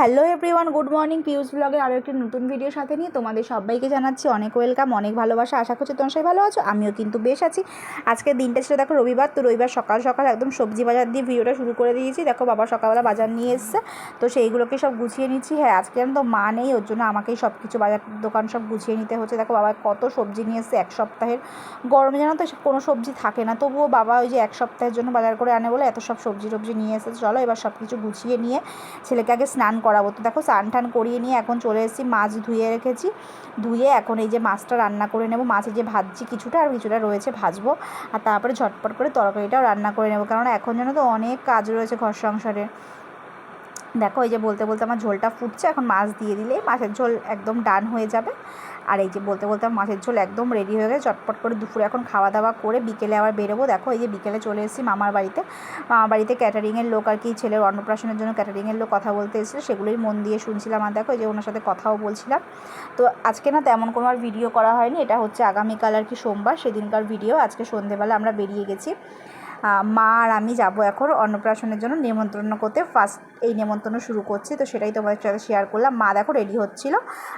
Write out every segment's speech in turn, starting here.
Hello everyone, good morning Piyush ব্লগের আরও একটি নতুন ভিডিও সাথে নিয়ে তোমাদের সবাইকে জানাচ্ছি অনেক ওয়েলকাম, অনেক ভালোবাসা। আশা করছি তোমার সবাই ভালো আছো, আমিও কিন্তু বেশ আছি। আজকের দিনটা ছিল দেখো রবিবার, তো রবিবার সকাল সকাল একদম সবজি বাজার দিয়ে ভিডিওটা শুরু করে দিয়েছি। দেখো বাবা সকালবেলা বাজার নিয়ে এসছে, তো সেইগুলোকে সব গুছিয়ে নিচ্ছি। হ্যাঁ আজকে আমি তো মা নেই, ওর জন্য আমাকেই সব কিছু বাজার দোকান সব গুছিয়ে নিতে হচ্ছে। দেখো বাবা কত সবজি নিয়ে এসছে, এক সপ্তাহের গরমে জানো তো কোনো সবজি থাকে না। তবুও বাবা ওই যে এক সপ্তাহের জন্য বাজার করে আনে বলে এত সব সবজি টবজি নিয়ে এসেছে। চলো এবার সব কিছু গুছিয়ে নিয়ে ছেলেকে আগে স্নান করাবো। তো দেখো স্নান টান করিয়ে নিয়ে এখন চলে এসেছি, মাছ ধুয়ে রেখেছি। ধুয়ে এখন এই যে মাছটা রান্না করে নেব। মাছে যে ভাজছি কিছুটা, আর কিছুটা রয়েছে ভাজবো। আর তারপরে ঝটপট করে তরকারিটাও রান্না করে নেব। কারণ এখন যেন তো অনেক কাজ রয়েছে ঘর সংসারে দেখো, এই যে বলতে বলতে আমার ঝোলটা ফুটছে, এখন মাছ দিয়ে দিলেই মাছের ঝোল একদম ডান হয়ে যাবে। আর এই যে বলতে বলতে আমার মাছের ঝোল একদম রেডি হয়ে গেছে, চটপট করে দুপুরে এখন খাওয়া দাওয়া করে বিকেলে আবার বেরোবো। দেখো, এই যে বিকেলে চলে এসেছি মামার বাড়িতে। মামার বাড়িতে ক্যাটারিংয়ের লোক আর কি, ছেলের অন্নপ্রাশনের জন্য ক্যাটারিংয়ের লোক কথা বলতে এসেছিল, সেগুলোই মন দিয়ে শুনছিলাম। আর দেখো, এই যে ওনার সাথে কথাও বলছিলাম। তো আজকে না তেমন কোনো আর ভিডিও করা হয়নি, এটা হচ্ছে আগামীকাল আর কি সোমবার, সেদিনকার ভিডিও আজকে সন্ধেবেলা আমরা বেরিয়ে গেছি। মা আর আমি যাব এখন অন্নপ্রাশনের জন্য নিমন্ত্রণ করতে। ফার্স্ট এই নেমন্তন্ন শুরু করছি, তো সেটাই তোমাদের সাথে শেয়ার করলাম। মা দেখো রেডি হচ্ছিল,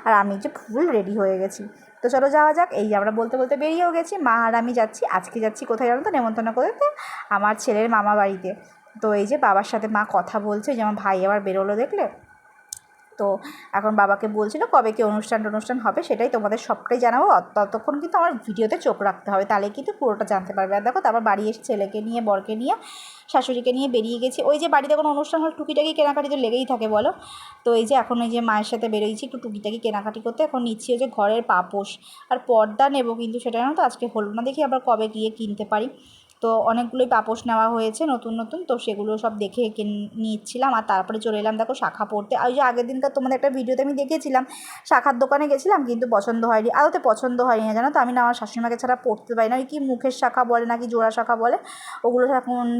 আর আমি যে ফুল রেডি হয়ে গেছি। তো চলো যাওয়া যাক, এই আমরা বলতে বলতে বেরিয়েও গেছি। মা আর আমি যাচ্ছি, আজকে যাচ্ছি কোথায় জানো তো? নেমন্তন্ন করতে আমার ছেলের মামা বাড়িতে তো এই যে বাবার সাথে মা কথা বলছে যে আমার ভাই আবার বেরোলো দেখলে। তো এখন বাবাকে বলছিল কবে কি অনুষ্ঠান টনুষ্ঠান হবে সেটাই তোমাদের সবটাই জানাব। ততক্ষণ কিন্তু আমার ভিডিওতে চোখ রাখতে হবে, তাহলে কিন্তু পুরোটা জানতে পারবে। আর দেখো তারপর বাড়ি এসে ছেলেকে নিয়ে, বরকে নিয়ে, শাশুড়িকে নিয়ে বেরিয়ে গেছি। ওই যে বাড়িতে কোনো অনুষ্ঠান হলে টুকিটাকি কেনাকাটি তো লেগেই থাকে বলো। তো এই যে এখন ওই যে মায়ের সাথে বেরোইছি একটু টুকিটাকি কেনাকাটি করতে, এখন নিচ্ছি যে ঘরের পাপোশ। আর পর্দা নেব কিন্তু সেটা না তো, আজকে হলো না, দেখি আবার কবে গিয়ে কিনতে পারি। তো অনেকগুলোই পাপোশ নেওয়া হয়েছে নতুন নতুন। তো সেগুলো সব দেখে নিচ্ছিলাম আর তারপরে চলে এলাম দেখো শাখা পড়তে। আর ওই যে আগের দিনকার তোমাদের একটা ভিডিওতে আমি দেখেছিলাম শাখার দোকানে গেছিলাম কিন্তু পছন্দ হয়নি। আদতে পছন্দ হয়নি না জানো তো? আমি না আমার শাশুড়িমাকে ছাড়া পড়তে পারি না। ওই কি মুখের শাখা বলে নাকি জোড়া শাখা বলে, ওগুলো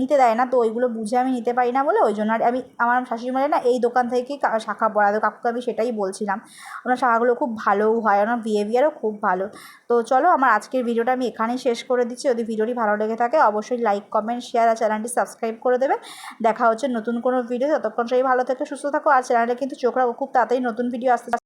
নিতে দেয় না। তো ওইগুলো বুঝে আমি নিতে পারি না বলে ওই জন্য আর আমি, আমার শাশুড়ি মানে না এই দোকান থেকেই শাখা পড়াতো কাকুকে আমি সেটাই বলছিলাম। ওনার শাখাগুলো খুব ভালোও হয়, ওনার বিহেভিয়ারও খুব ভালো। তো চলো আমার আজকের ভিডিওটা আমি এখানেই শেষ করে দিচ্ছি। যদি ভিডিওটি ভালো লেগে থাকে অবশ্যই লাইক কমেন্ট শেয়ার আর চ্যানেলটি সাবস্ক্রাইব করে দেবে দেখা হচ্ছে নতুন কোনো ভিডিও ততক্ষণ সেই ভালো থেকে, সুস্থ থাকো। আর চ্যানেলে কিন্তু চোখ খুব তাড়াতাড়ি নতুন ভিডিও আসতে